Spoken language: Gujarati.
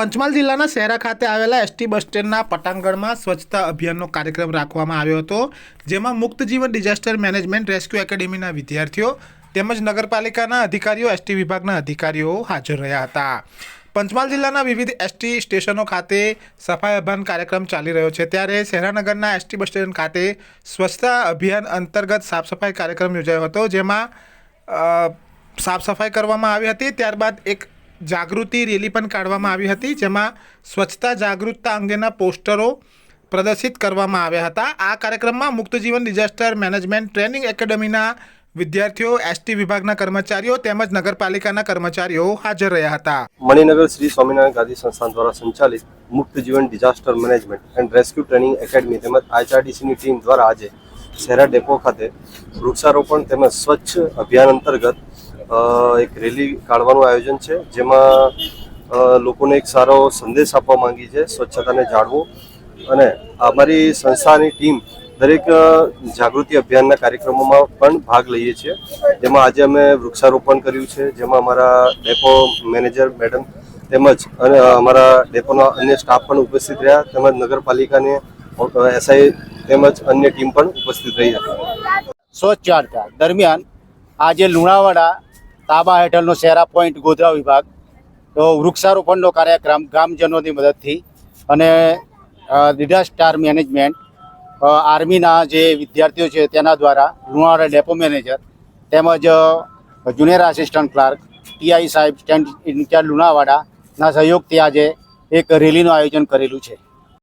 પંચમહાલ જિલ્લાના શહેરા ખાતે આવેલા એસટી બસ સ્ટેન્ડના પટાંગણમાં સ્વચ્છતા અભિયાનનો કાર્યક્રમ રાખવામાં આવ્યો હતો, જેમાં મુક્ત જીવન ડિઝાસ્ટર મેનેજમેન્ટ રેસ્ક્યુ એકેડેમીના વિદ્યાર્થીઓ તેમજ નગરપાલિકાના અધિકારીઓ, એસટી વિભાગના અધિકારીઓ હાજર રહ્યા હતા. પંચમહાલ જિલ્લાના વિવિધ એસટી સ્ટેશનો ખાતે સફાઈ અભિયાન કાર્યક્રમ ચાલી રહ્યો છે. ત્યારે શહેરાનગરના એસટી બસ સ્ટેશન ખાતે સ્વચ્છતા અભિયાન અંતર્ગત સાફ સફાઈ કાર્યક્રમ યોજાયો હતો, જેમાં સાફ સફાઈ કરવામાં આવી હતી. ત્યારબાદ એક જાગૃતિ રેલી પણ કાઢવામાં આવી હતી, જેમાં સ્વચ્છતા, જાગૃતતા અંગેના પોસ્ટરો પ્રદર્શિત કરવામાં આવ્યા હતા. આ કાર્યક્રમમાં મુક્ત જીવન, ડિઝાસ્ટર મેનેજમેન્ટ, ટ્રેનિંગ એકેડમીના વિદ્યાર્થીઓ એસટી વિભાગના કર્મચારીઓ તેમજ નગરપાલિકાના કર્મચારીઓ હાજર રહ્યા હતા. મણિનગર શ્રી સ્વામિનારાયણ ગાંધી સંસ્થાન દ્વારા સંચાલિત મુક્ત જીવન, disaster management and rescue training academy તેમજ આઈઆરડીસીની ટીમ દ્વારા આજે શહેરા ડેપો ખાતે વૃક્ષારોપણ તેમજ સ્વચ્છ અભિયાન અંતર્ગત એક રેલી કાઢવાનું આયોજન છે, જેમાં લોકોને એક સારો સંદેશ આપવા માંગી છે, સ્વચ્છતાને જાળવું. અને અમારી સંસ્થાની ટીમ દરેક જાગૃતિ અભિયાનના કાર્યક્રમોમાં પણ ભાગ લઈએ છીએ. જેમાં આજે અમે વૃક્ષારોપણ કર્યું છે, જેમાં અમારા ડેપો મેનેજર મેડમ તેમજ, અને અમારા ડેપોના અન્ય સ્ટાફ પણ ઉપસ્થિત રહ્યા, તેમજ નગરપાલિકાની એસઆઈ તેમજ અન્ય ટીમ પણ ઉપસ્થિત રહી હતી. સ્વચ્છ દરમિયાન આજે લુણાવાડા તાબા હેઠળનો સેરા પોઈન્ટ ગોધરા વિભાગ. તો વૃક્ષારોપણનો કાર્યક્રમ ગ્રામજનોની મદદથી અને ડિઝાસ્ટર મેનેજમેન્ટ આર્મીના જે વિદ્યાર્થીઓ છે તેના દ્વારા લુણાવાડા ડેપો મેનેજર તેમજ જુનિયર આસિસ્ટન્ટ ક્લાર્ક ટીઆઈ સાહેબ સ્ટેન્ડ ઇન્ચાર્જ લુણાવાડાના સહયોગથી આજે એક રેલીનું આયોજન કરેલું છે.